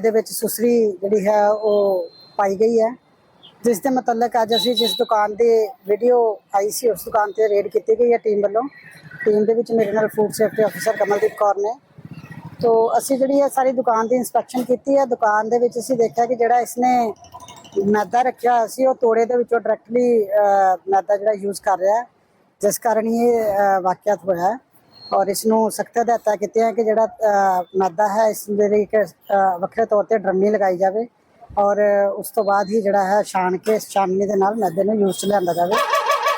ਦੇ ਵਿੱਚ ਸੁਸਰੀ ਜਿਹੜੀ ਹੈ ਉਹ ਪਾਈ ਗਈ ਹੈ। ਜਿਸ ਦੇ ਮੁਤਲਕ ਅੱਜ ਅਸੀਂ ਜਿਸ ਦੁਕਾਨ ਦੀ ਵੀਡੀਓ ਆਈ ਸੀ ਉਸ ਦੁਕਾਨ ਤੇ ਰੇਡ ਕੀਤੀ ਗਈ ਹੈ ਟੀਮ ਵੱਲੋਂ। ਟੀਮ ਦੇ ਵਿੱਚ ਮੇਰੇ ਨਾਲ ਫੂਡ ਸੇਫਟੀ ਅਫਸਰ ਕਮਲਦੀਪ ਕੌਰ ਨੇ। ਤੋ ਅਸੀਂ ਜਿਹੜੀ ਹੈ ਸਾਰੀ ਦੁਕਾਨ ਦੀ ਇਨਸਪੈਕਸ਼ਨ ਕੀਤੀ ਹੈ। ਦੁਕਾਨ ਦੇ ਵਿੱਚ ਅਸੀਂ ਦੇਖਿਆ ਕਿ ਜਿਹੜਾ ਇਸਨੇ ਮੈਦਾ ਰੱਖਿਆ ਹੋਇਆ ਸੀ ਉਹ ਤੋੜੇ ਦੇ ਵਿੱਚੋਂ ਡਾਇਰੈਕਟਲੀ ਮੈਦਾ ਜਿਹੜਾ ਯੂਜ਼ ਕਰ ਰਿਹਾ ਜਿਸ ਕਾਰਨ ਇਹ ਅ, ਵਾਕਿਆਤ ਹੋਇਆ ਹੈ। ਔਰ ਇਸ ਨੂੰ ਸਖਤ ਹਦਾਇਤਾਂ ਕੀਤੀਆਂ ਕਿ ਜਿਹੜਾ ਮੈਦਾ ਹੈ ਇਸ ਦੇ ਲਈ ਇੱਕ ਵੱਖਰੇ ਤੌਰ ਤੇ ਡਰਮੀ ਲਗਾਈ ਜਾਵੇ ਔਰ ਉਸ ਤੋਂ ਬਾਅਦ ਹੀ ਜਿਹੜਾ ਹੈ ਛਾਣ ਕੇ ਇਸ ਛਾਨਣੀ ਦੇ ਨਾਲ ਮੈਦੇ ਨੂੰ ਯੂਜ਼ ਲਿਆਂਦਾ ਜਾਵੇ।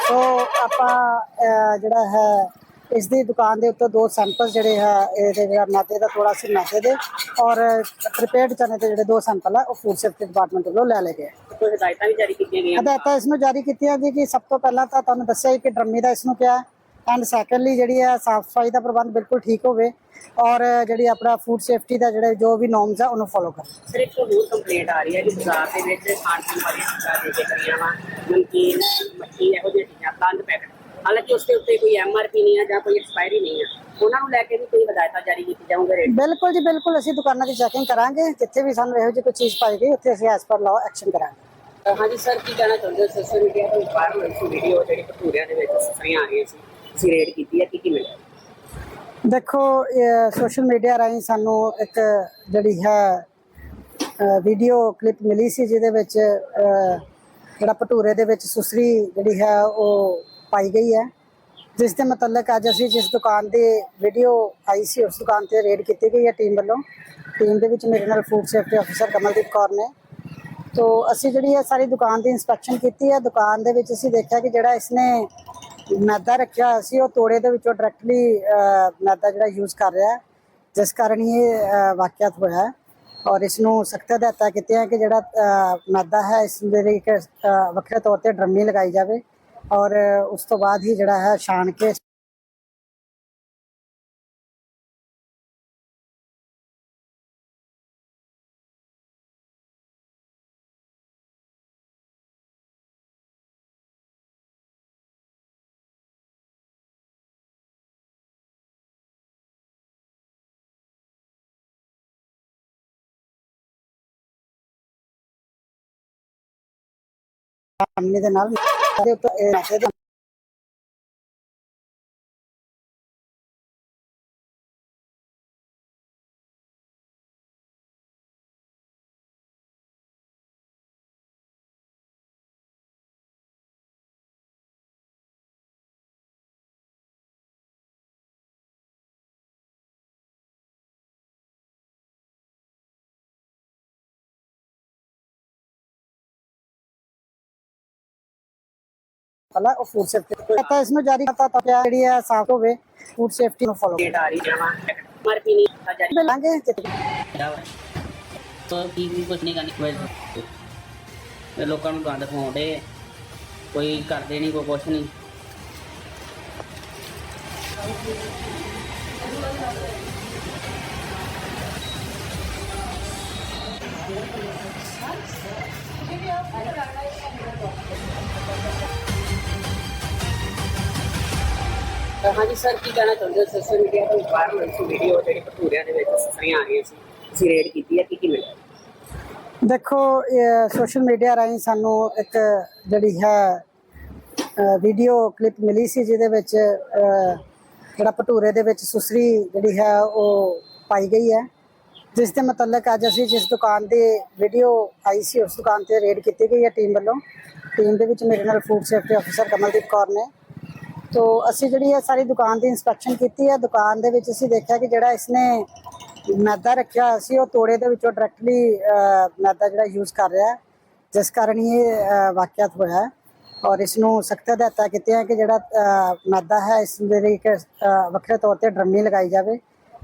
ਸੋ ਆਪਾਂ ਜਿਹੜਾ ਹੈ ਇਸ ਦੀ ਦੁਕਾਨ ਦੇ ਉੱਤੇ ਦੋ ਸੈਂਪਲ ਜਿਹੜੇ ਹੈ ਇਹਦੇ ਜਿਹੜਾ ਮੈਦੇ ਦਾ ਥੋੜਾ ਸੀ ਮੈਦੇ ਦੇ ਔਰ ਪ੍ਰੀਪੇਅਰਡ ਚਨੇ ਦੇ ਜਿਹੜੇ ਦੋ ਸੈਂਪਲ ਆ ਉਹ ਫੂਡ ਸੇਫਟੀ ਡਿਪਾਰਟਮੈਂਟ ਵੱਲੋਂ ਲੈ ਲਏ ਗਏ ਕੋਈ ਹਦਾਇਤਾਂ ਵੀ ਜਾਰੀ ਕੀਤੀਆਂ ਗਈਆਂ? ਹਦਾਇਤਾਂ ਇਸ ਨੂੰ ਜਾਰੀ ਕੀਤੀਆਂ ਜੀ ਕਿ ਸਭ ਤੋਂ ਪਹਿਲਾਂ ਤਾਂ ਤੁਹਾਨੂੰ ਦੱਸਿਆ ਕਿ ਡਰਮੀ ਦਾ ਇਸ ਨੂੰ ਕਿਹਾ ਐਂਡ ਸੈਕੰਡਲੀ ਜਿਹੜੀ ਹੈ ਸਾਫ਼ ਸਫ਼ਾਈ ਦਾ ਪ੍ਰਬੰਧ ਬਿਲਕੁਲ ਠੀਕ ਹੋਵੇ ਔਰ ਜਿਹੜੀ ਆਪਣਾ ਫੂਡ ਸੇਫਟੀ ਦਾ ਜਿਹੜੇ ਜੋ ਵੀ ਨੋਰਮਸ ਆ ਉਹਨੂੰ ਫੋਲੋ ਕਰਨ ਸਰ ਇੱਕ ਹੋਰ ਕੰਪਲੇਂਟ ਆ ਰਹੀ ਹੈ ਕਿ ਬਾਜ਼ਾਰ ਦੇ ਵਿੱਚ ਖਾਣ ਪੀਣ ਵਾਲੀਆਂ ਚੀਜ਼ਾਂ ਦੇ ਕੇ ਕਰੀਆਂ ਵਾ ਨਮਕੀਨ ਮੱਠੀ ਇਹੋ ਜਿਹੀਆਂ ਚੀਜ਼ਾਂ ਬੰਦ ਪੈਕਟ। ਹਾਲਾਂਕਿ ਉਸ ਦੇ ਉੱਤੇ ਕੋਈ ਐਮਆਰਪੀ ਨਹੀਂ ਹੈ ਜਾਂ ਕੋਈ ਐਕਸਪਾਇਰੀ ਨਹੀਂ ਹੈ ਉਹਨਾਂ ਨੂੰ ਲੈ ਕੇ ਵੀ ਕੋਈ ਹਦਾਇਤਾਂ ਜਾਰੀ ਕੀਤੀ ਜਾਊਗਾ ਰੇਟ ਬਿਲਕੁਲ ਜੀ ਬਿਲਕੁਲ। ਅਸੀਂ ਦੁਕਾਨਾਂ ਦੀ ਚੈਕਿੰਗ ਕਰਾਂਗੇ। ਜਿੱਥੇ ਵੀ ਸਾਨੂੰ ਇਹੋ ਜਿਹੀ ਕੋਈ ਚੀਜ਼ ਪਾਈ ਗਈ ਉੱਥੇ ਅਸੀਂ ਐਸ ਪਰ ਲਾਅ ਐਕਸ਼ਨ ਕਰਾਂਗੇ। ਹਾਂਜੀ ਸਰ ਕੀ ਕਹਿਣਾ ਚਾਹੁੰਦੇ ਹੋ? ਸੋਸ਼ਲ ਮੀਡੀਆ ਤੋਂ ਵਾਇਰਲ ਹੋਈ ਸੀ ਵੀਡੀਓ ਜਿਹੜੀ ਭਟੂਰਿਆਂ ਦੇ ਵਿੱਚ ਸਫਰੀਆਂ ਆ ਰਹੀਆਂ ਸੀ। ਤੁਸੀਂ ਰੇਡ ਕੀਤੀ ਹੈ, ਕੀ ਕੀ ਮਿਲਿਆ? ਦੇਖੋ ਸੋਸ਼ਲ ਮੀਡੀਆ ਰਾਹੀਂ ਸਾਨੂੰ ਇੱਕ ਜਿਹੜੀ ਹੈ ਵੀਡੀਓ ਕਲਿੱਪ ਮਿਲੀ ਸੀ, ਜਿਹਦੇ ਵਿੱਚ ਜਿਹੜਾ ਭਟੂਰੇ ਦੇ ਵਿੱਚ ਸੁਸਰੀ ਜਿਹੜੀ ਹੈ, ਉਹ ਪਾਈ ਗਈ ਹੈ। ਜਿਸ ਦੇ ਮੁਤਲਕ ਅੱਜ ਅਸੀਂ ਜਿਸ ਦੁਕਾਨ ਦੀ ਵੀਡੀਓ ਆਈ ਸੀ, ਉਸ ਦੁਕਾਨ ਤੇ ਰੇਡ ਕੀਤੀ ਗਈ ਹੈ ਟੀਮ ਵੱਲੋਂ। ਟੀਮ ਦੇ ਵਿੱਚ ਮੇਰੇ ਨਾਲ ਫੂਡ ਸੇਫਟੀ ਅਫਸਰ ਕਮਲਦੀਪ ਕੌਰ ਨੇ। ਤੋ ਅਸੀਂ ਜਿਹੜੀ ਹੈ ਸਾਰੀ ਦੁਕਾਨ ਦੀ ਇਨਸਪੈਕਸ਼ਨ ਕੀਤੀ ਹੈ, ਦੁਕਾਨ ਦੇ ਵਿੱਚ ਅਸੀਂ ਦੇਖਿਆ ਕਿ ਜਿਹੜਾ ਇਸਨੇ ਮੈਦਾ ਰੱਖਿਆ ਹੋਇਆ ਸੀ, ਉਹ ਤੋੜੇ ਦੇ ਵਿੱਚੋਂ ਡਾਇਰੈਕਟਲੀ ਮੈਦਾ ਜਿਹੜਾ ਯੂਜ਼ ਕਰ ਰਿਹਾ ਜਿਸ ਕਾਰਨ ਇਹ ਵਾਕਿਆਤ ਹੋਇਆ ਔਰ ਇਸ ਨੂੰ ਸਖਤ ਹਦਾਇਤਾਂ ਕੀਤੀਆਂ ਕਿ ਜਿਹੜਾ ਮੈਦਾ ਹੈ, ਇਸ ਦੇ ਲਈ ਇੱਕ ਵੱਖਰੇ ਤੌਰ ਤੇ ਡਰਮੀ ਲਗਾਈ ਜਾਵੇ। ਔਰ ਉਸ ਤੋਂ ਬਾਅਦ ਹੀ ਜਿਹੜਾ ਹੈ, ਛਾਣ ਕੇ ਛਾਨਣੀ ਦੇ ਨਾਲ ਦੇ ਉੱਤੇ ਇਹ ਦੇ ਸਾਫ਼ ਹੋਵੇ ਫੂਡ ਸੇਫਟੀ ਨੂੰ ਫੋਲੋ ਰੇਟ ਆ ਰਹੀ ਹੈ ਐਮਆਰਪੀ ਨਹੀਂ ਹੈ ਜਾਰੀ ਮਿਲਾਂਗੇ ਤੋ ਕੀ ਵੀ ਕੁਝ ਨਹੀਂ ਕਰਨੀ ਕੋਈ ਇਹ ਲੋਕਾਂ ਨੂੰ ਗੰਦ ਖਵਾਉਂਦੇ ਕੋਈ ਕਰਦੇ ਨਹੀਂ ਕੋਈ ਕੁਛ ਨਹੀਂ ਹਾਂਜੀ ਸਰ, ਕੀ ਕਹਿਣਾ ਚਾਹੁੰਦੇ ਹੋ? ਸੋਸ਼ਲ ਮੀਡੀਆ ਤੋਂ ਵਾਇਰਲ ਹੋਈ ਸੀ ਵੀਡੀਓ ਜਿਹੜੀ ਭਟੂਰਿਆਂ ਦੇ ਵਿੱਚ ਸਫਰੀਆਂ ਆ ਰਹੀਆਂ ਸੀ, ਤੁਸੀਂ ਰੇਡ ਕੀਤੀ ਹੈ ਕੀ ਕੀ ਮਿਲਿਆ? ਦੇਖੋ ਸੋਸ਼ਲ ਮੀਡੀਆ ਰਾਹੀਂ ਸਾਨੂੰ ਇੱਕ ਜਿਹੜੀ ਹੈ ਵੀਡੀਓ ਕਲਿੱਪ ਮਿਲੀ ਸੀ, ਜਿਹਦੇ ਵਿੱਚ ਜਿਹੜਾ ਭਟੂਰੇ ਦੇ ਵਿੱਚ ਸੁਸਰੀ ਜਿਹੜੀ ਹੈ, ਉਹ ਪਾਈ ਗਈ ਹੈ। ਜਿਸ ਦੇ ਮੁਤਲਕ ਅੱਜ ਅਸੀਂ ਜਿਸ ਦੁਕਾਨ ਦੀ ਵੀਡੀਓ ਆਈ ਸੀ, ਉਸ ਦੁਕਾਨ ਤੇ ਰੇਡ ਕੀਤੀ ਗਈ ਹੈ ਟੀਮ ਵੱਲੋਂ। ਟੀਮ ਦੇ ਵਿੱਚ ਮੇਰੇ ਨਾਲ ਫੂਡ ਸੇਫਟੀ ਅਫਸਰ ਕਮਲਦੀਪ ਕੌਰ ਨੇ। ਤੋ ਅਸੀਂ ਜਿਹੜੀ ਹੈ ਸਾਰੀ ਦੁਕਾਨ ਦੀ ਇਨਸਪੈਕਸ਼ਨ ਕੀਤੀ ਹੈ ਦੁਕਾਨ ਦੇ ਵਿੱਚ ਅਸੀਂ ਦੇਖਿਆ ਕਿ ਜਿਹੜਾ ਇਸਨੇ ਮੈਦਾ ਰੱਖਿਆ ਹੋਇਆ ਸੀ ਉਹ ਤੋੜੇ ਦੇ ਵਿੱਚੋਂ ਡਾਇਰੈਕਟਲੀ ਮੈਦਾ ਜਿਹੜਾ ਯੂਜ਼ ਕਰ ਰਿਹਾ ਹੈ, ਜਿਸ ਕਾਰਨ ਇਹ ਅ, ਵਾਕਿਆਤ ਹੋਇਆ ਹੈ। ਔਰ ਇਸ ਨੂੰ ਸਖਤ ਹਦਾਇਤਾਂ ਕੀਤੀਆਂ ਕਿ ਜਿਹੜਾ ਮੈਦਾ ਹੈ ਇਸ ਦੇ ਲਈ ਇੱਕ ਵੱਖਰੇ ਤੌਰ ਤੇ ਡਰਮੀ ਲਗਾਈ ਜਾਵੇ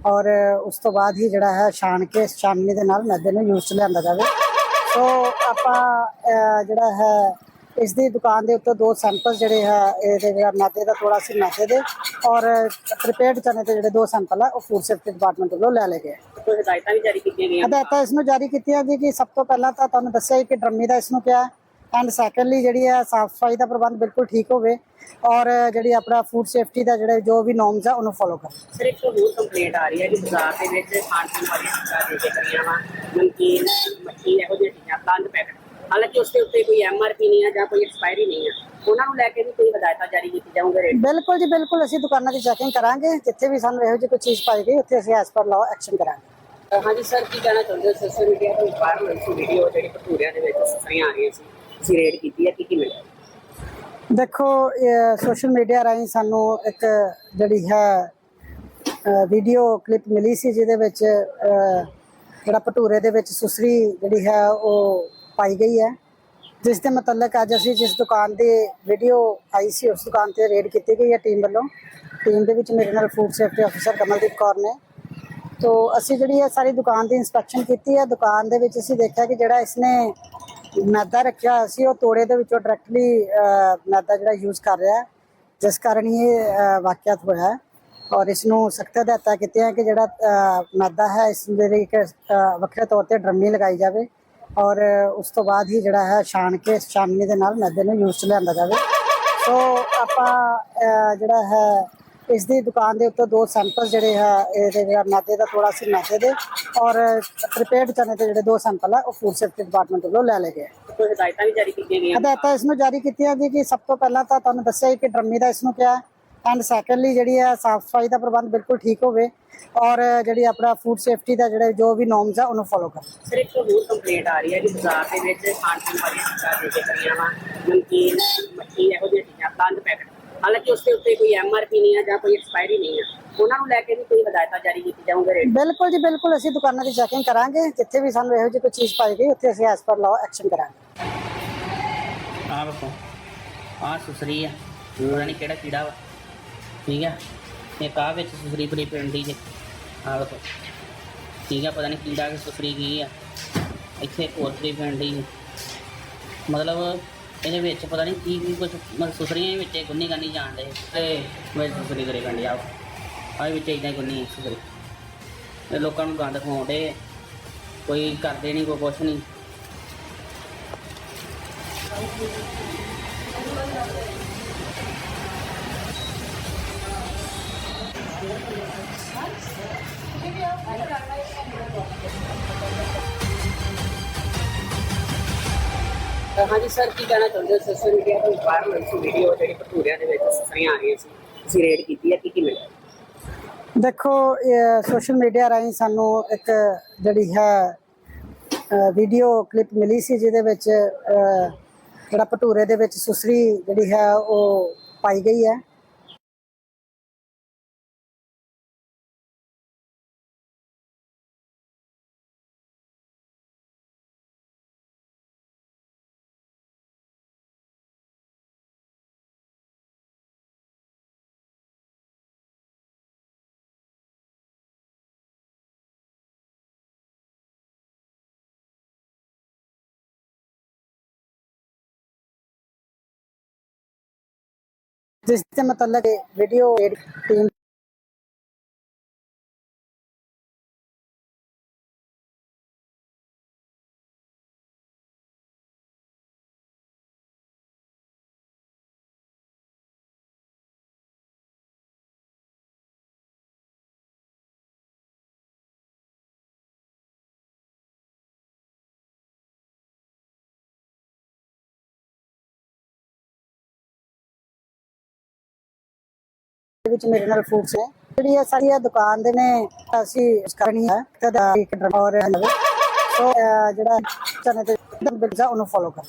ਔਰ ਉਸ ਤੋਂ ਬਾਅਦ ਹੀ ਜਿਹੜਾ ਹੈ ਛਾਣ ਕੇ ਇਸ ਛਾਨਣੀ ਦੇ ਨਾਲ ਮੈਦੇ ਨੂੰ ਯੂਜ਼ 'ਚ ਲਿਆਂਦਾ ਜਾਵੇ। ਸੋ ਆਪਾਂ ਜਿਹੜਾ ਹੈ ਇਸ ਦੀ ਦੁਕਾਨ ਦੇ ਉੱਤੇ ਦੋ ਸੈਂਪਲ ਜਿਹੜੇ ਹੈ ਇਹਦੇ ਜਿਹੜਾ ਮੈਦੇ ਦਾ ਥੋੜਾ ਸੀ ਮੈਦੇ ਦੇ ਔਰ ਪ੍ਰੀਪੇਅਰਡ ਚਨੇ ਦੇ ਜਿਹੜੇ ਦੋ ਸੈਂਪਲ ਆ ਉਹ ਫੂਡ ਸੇਫਟੀ ਡਿਪਾਰਟਮੈਂਟ ਵੱਲੋਂ ਲੈ ਲਏ ਗਏ ਕੋਈ ਹਦਾਇਤਾਂ ਵੀ ਜਾਰੀ ਕੀਤੀਆਂ ਗਈਆਂ? ਹਦਾਇਤਾਂ ਇਸ ਨੂੰ ਜਾਰੀ ਕੀਤੀਆਂ ਜੀ ਕਿ ਸਭ ਤੋਂ ਪਹਿਲਾਂ ਤਾਂ ਤੁਹਾਨੂੰ ਦੱਸਿਆ ਹੀ ਕਿ ਡਰਮੀ ਦਾ ਇਸ ਨੂੰ ਕਿਹਾ ਐਂਡ ਸੈਕੰਡਲੀ ਜਿਹੜੀ ਹੈ ਸਾਫ਼ ਸਫ਼ਾਈ ਦਾ ਪ੍ਰਬੰਧ ਬਿਲਕੁਲ ਠੀਕ ਹੋਵੇ ਔਰ ਜਿਹੜੀ ਆਪਣਾ ਫੂਡ ਸੇਫਟੀ ਦਾ ਜਿਹੜੇ ਜੋ ਵੀ ਨੋਰਮਸ ਆ ਉਹਨੂੰ ਫੋਲੋ ਕਰਨ ਸਰ ਇੱਕ ਹੋਰ ਕੰਪਲੇਂਟ ਆ ਰਹੀ ਹੈ ਕਿ ਬਾਜ਼ਾਰ ਦੇ ਵਿੱਚ ਖਾਣ ਪੀਣ ਵਾਲੀਆਂ ਚੀਜ਼ਾਂ ਦੇ ਕੇ ਕਰੀਆਂ ਵਾ ਨਮਕੀਨ ਮੱਠੀ ਇਹੋ ਜਿਹੀਆਂ ਚੀਜ਼ਾਂ ਬੰਦ ਪੈਕਟ ਹਾਲਾਂਕਿ ਉਸ ਦੇ ਉੱਤੇ ਕੋਈ ਐਮਆਰਪੀ ਨਹੀਂ ਆ ਜਾਂ ਕੋਈ ਐਕਸਪਾਇਰੀ ਨਹੀਂ ਆ। ਉਹਨਾਂ ਨੂੰ ਲੈ ਕੇ ਵੀ ਕੋਈ ਹਦਾਇਤਾਂ ਜਾਰੀ ਕੀਤੀ ਜਾਊਗਾ ਰੇਟ। ਬਿਲਕੁਲ ਜੀ ਬਿਲਕੁਲ। ਅਸੀਂ ਦੁਕਾਨਾਂ ਦੀ ਚੈਕਿੰਗ ਕਰਾਂਗੇ। ਜਿੱਥੇ ਵੀ ਸਾਨੂੰ ਇਹੋ ਜਿਹੀ ਕੋਈ ਚੀਜ਼ ਪਾਈ ਗਈ ਉੱਥੇ ਅਸੀਂ ਐਸ ਪਰ ਲਾਅ ਐਕਸ਼ਨ ਕਰਾਂਗੇ। ਹਾਂਜੀ ਸਰ ਕੀ ਕਹਿਣਾ ਚਾਹੁੰਦੇ ਹੋ? ਸੋਸ਼ਲ ਮੀਡੀਆ ਤੇ ਵਾਇਰਲ ਹੋਈ ਸੀ ਵੀਡੀਓ ਜਿਹੜੀ ਭਟੂਰਿਆਂ ਦੇ ਵਿੱਚ ਸਫਰੀਆਂ ਆ ਰਹੀਆਂ ਸੀ। ਤੁਸੀਂ ਰੇਡ ਕੀਤੀ ਹੈ ਕੀ ਕੀ ਮਿਲਿਆ? ਦੇਖੋ ਸੋਸ਼ਲ ਮੀਡੀਆ ਰਾਹੀਂ ਸਾਨੂੰ ਇੱਕ ਜਿਹੜੀ ਹੈ ਵੀਡੀਓ ਕਲਿੱਪ ਮਿਲੀ ਸੀ ਜਿਹਦੇ ਵਿੱਚ ਜਿਹੜਾ ਭਟੂਰੇ ਦੇ ਵਿੱਚ ਸੁਸਰੀ ਜਿਹੜੀ ਹੈ ਉਹ ਪਾਈ ਗਈ ਹੈ। ਜਿਸ ਦੇ ਮੁਤਲਕ ਅੱਜ ਅਸੀਂ ਜਿਸ ਦੁਕਾਨ ਦੀ ਵੀਡੀਓ ਆਈ ਸੀ ਉਸ ਦੁਕਾਨ ਤੇ ਰੇਡ ਕੀਤੀ ਗਈ ਹੈ ਟੀਮ ਵੱਲੋਂ। ਟੀਮ ਦੇ ਵਿੱਚ ਮੇਰੇ ਨਾਲ ਫੂਡ ਸੇਫਟੀ ਅਫਸਰ ਕਮਲਦੀਪ ਕੌਰ ਨੇ। ਤੋ ਅਸੀਂ ਜਿਹੜੀ ਹੈ ਸਾਰੀ ਦੁਕਾਨ ਦੀ ਇਨਸਪੈਕਸ਼ਨ ਕੀਤੀ ਹੈ। ਦੁਕਾਨ ਦੇ ਵਿੱਚ ਅਸੀਂ ਦੇਖਿਆ ਕਿ ਜਿਹੜਾ ਇਸਨੇ ਮੈਦਾ ਰੱਖਿਆ ਹੋਇਆ ਸੀ ਉਹ ਤੋੜੇ ਦੇ ਵਿੱਚੋਂ ਡਾਇਰੈਕਟਲੀ ਮੈਦਾ ਜਿਹੜਾ ਯੂਜ਼ ਕਰ ਰਿਹਾ ਹੈ, ਜਿਸ ਕਾਰਨ ਹੀ ਇਹ ਅ, ਵਾਕਿਆਤ ਹੋਇਆ ਹੈ। ਔਰ ਇਸ ਨੂੰ ਸਖਤ ਹਦਾਇਤਾਂ ਕੀਤੀਆਂ ਕਿ ਜਿਹੜਾ ਮੈਦਾ ਹੈ ਇਸ ਦੇ ਲਈ ਇੱਕ ਵੱਖਰੇ ਤੌਰ ਤੇ ਡਰਮੀ ਲਗਾਈ ਜਾਵੇ। ਔਰ ਉਸ ਤੋਂ ਬਾਅਦ ਹੀ ਜਿਹੜਾ ਹੈ ਛਾਣ ਕੇ ਛਾਨਣੀ ਦੇ ਨਾਲ ਮੈਦੇ ਨੂੰ ਯੂਜ਼ ਲਿਆਂਦਾ ਜਾਵੇ। ਸੋ ਆਪਾਂ ਜਿਹੜਾ ਹੈ ਇਸ ਦੀ ਦੁਕਾਨ ਦੇ ਉੱਤੇ ਦੋ ਸੈਂਪਲ ਜਿਹੜੇ ਹੈ ਇਹਦੇ ਜਿਹੜਾ ਮੈਦੇ ਦਾ ਥੋੜਾ ਸੀ ਮੈਦੇ ਦੇ ਔਰ ਪ੍ਰੀਪੇਅਰਡ ਚਨੇ ਦੇ ਜਿਹੜੇ ਦੋ ਸੈਂਪਲ ਆ ਉਹ ਫੂਡ ਸੇਫਟੀ ਡਿਪਾਰਟਮੈਂਟ ਵੱਲੋਂ ਲੈ ਲਏ ਗਏ। ਕੋਈ ਹਦਾਇਤਾਂ ਵੀ ਜਾਰੀ ਕੀਤੀਆਂ ਗਈਆਂ? ਹਦਾਇਤਾਂ ਇਸ ਨੂੰ ਜਾਰੀ ਕੀਤੀਆਂ ਜੀ ਕਿ ਸਭ ਤੋਂ ਪਹਿਲਾਂ ਤਾਂ ਤੁਹਾਨੂੰ ਦੱਸਿਆ ਹੀ ਕਿ ਡਰਮੀ ਦਾ ਇਸ ਨੂੰ ਕਿਹਾ ਐਂਡ ਸੈਕੰਡਲੀ ਜਿਹੜੀ ਹੈ ਸਾਫ਼ ਸਫ਼ਾਈ ਦਾ ਪ੍ਰਬੰਧ ਬਿਲਕੁਲ ਠੀਕ ਹੋਵੇ ਔਰ ਜਿਹੜੀ ਆਪਣਾ ਫੂਡ ਸੇਫਟੀ ਦਾ ਜਿਹੜੇ ਜੋ ਵੀ ਨੋਰਮਸ ਆ ਉਹਨੂੰ ਫੋਲੋ ਕਰਨ ਸਰ ਇੱਕ ਹੋਰ ਕੰਪਲੇਂਟ ਆ ਰਹੀ ਹੈ ਕਿ ਬਾਜ਼ਾਰ ਦੇ ਵਿੱਚ ਖਾਣ ਪੀਣ ਵਾਲੀਆਂ ਚੀਜ਼ਾਂ ਦੇ ਕੇ ਕਰੀਆਂ ਵਾ ਨਮਕੀਨ ਮੱਠੀ ਇਹੋ ਜਿਹੀਆਂ ਚੀਜ਼ਾਂ ਬੰਦ ਪੈਕਟ ਹਾਲਾਂਕਿ ਉਸ ਦੇ ਉੱਤੇ ਕੋਈ ਐਮਆਰਪੀ ਨਹੀਂ ਆ ਜਾਂ ਕੋਈ ਐਕਸਪਾਇਰੀ ਨਹੀਂ ਆ। ਉਹਨਾਂ ਨੂੰ ਲੈ ਕੇ ਵੀ ਕੋਈ ਹਦਾਇਤਾਂ ਜਾਰੀ ਕੀਤੀ ਜਾਊਗਾ ਰੇਟ ਬਿਲਕੁਲ ਜੀ ਬਿਲਕੁਲ ਅਸੀਂ ਦੁਕਾਨਾਂ ਦੀ ਚੈਕਿੰਗ ਕਰਾਂਗੇ। ਜਿੱਥੇ ਵੀ ਸਾਨੂੰ ਇਹੋ ਜਿਹੀ ਕੋਈ ਚੀਜ਼ ਪਾਈ ਗਈ ਉੱਥੇ ਅਸੀਂ ਐਸ ਪਰ ਲਾਅ ਐਕਸ਼ਨ ਕਰਾਂਗੇ। ਆਹ ਵੇਖੋ ਆਹ ਸੁਸਰੀ ਆ। ਪਤਾ ਨਹੀਂ ਕਿਹੜਾ ਕੀੜਾ ਵਾ। ਠੀਕ ਆ? ਇੱਕ ਆਹ ਵਿੱਚ ਸੁਸਰੀ ਬੜੀ ਪਿੰਡੀ ਜੇ? ਆਹ ਵੇਖੋ। ਠੀਕ ਆ ਪਤਾ ਨਹੀਂ ਕੀੜਾ ਕਿ ਸੁਸਰੀ ਕੀ ਆ। ਇੱਥੇ ਇੱਕ ਹੋਰ ਸੁਸਰੀ ਪਿੰਡੀ ਮਤਲਬ ਇਹਦੇ ਵਿੱਚ ਪਤਾ ਨਹੀਂ ਕੀ ਕੀ ਕੁਝ ਮਤਲਬ ਸੁਸਰੀਆਂ ਵਿੱਚ ਗੁੰਨੀ ਗੰਨੀ ਜਾਣ ਦੇ ਤੇ ਵਿੱਚ ਸੁਸਰੀ ਕਰੇ ਗੰਢੀ ਆ। ਆਹ ਵਿੱਚ ਇਦਾਂ ਹੀ ਗੁੰਨੀ ਸੁਸਰੀ। ਇਹ ਲੋਕਾਂ ਨੂੰ ਗੰਦ ਖਵਾਉਂਦੇ ਕੋਈ ਕਰਦੇ ਨਹੀਂ ਕੋਈ ਕੁਛ ਨਹੀਂ ਹਾਂਜੀ ਸਰ, ਕੀ ਕਹਿਣਾ ਚਾਹੁੰਦੇ ਹੋ? ਸੋਸ਼ਲ ਮੀਡੀਆ ਤੇ ਵਾਇਰਲ ਹੋਈ ਸੀ ਵੀਡੀਓ ਜਿਹੜੀ ਭਟੂਰਿਆਂ ਦੇ ਵਿੱਚ ਸਫਰੀਆਂ ਆ ਰਹੀਆਂ ਸੀ, ਤੁਸੀਂ ਰੇਡ ਕੀਤੀ ਹੈ ਕੀ ਕੀ ਮਿਲਿਆ? ਦੇਖੋ ਸੋਸ਼ਲ ਮੀਡੀਆ ਰਾਹੀਂ ਸਾਨੂੰ ਇੱਕ ਜਿਹੜੀ ਹੈ ਵੀਡੀਓ ਕਲਿੱਪ ਮਿਲੀ ਸੀ, ਜਿਹਦੇ ਵਿੱਚ ਜਿਹੜਾ ਭਟੂਰੇ ਦੇ ਵਿੱਚ ਸੁਸਰੀ ਜਿਹੜੀ ਹੈ, ਉਹ ਪਾਈ ਗਈ ਹੈ। ਜਿਸ ਦੇ ਮੁਤਲਕ ਵੀਡੀਓ ਦੇ ਵਿੱਚ ਮੇਰੇ ਨਾਲ ਫੂਡਸ ਹੈ ਜਿਹੜੀ ਇਹ ਸਾਰੀ ਇਹ ਦੁਕਾਨ ਦੇ ਨੇ, ਅਸੀਂ ਕਰਨੀ ਹੈ। ਤੇ ਇੱਕ ਡਰ- ਔਰ ਸੋ ਜਿਹੜਾ ਚਨੇ ਤੇ ਬਿਲਜ਼ਾ ਉਹਨੂੰ ਫੋਲੋ ਕਰ।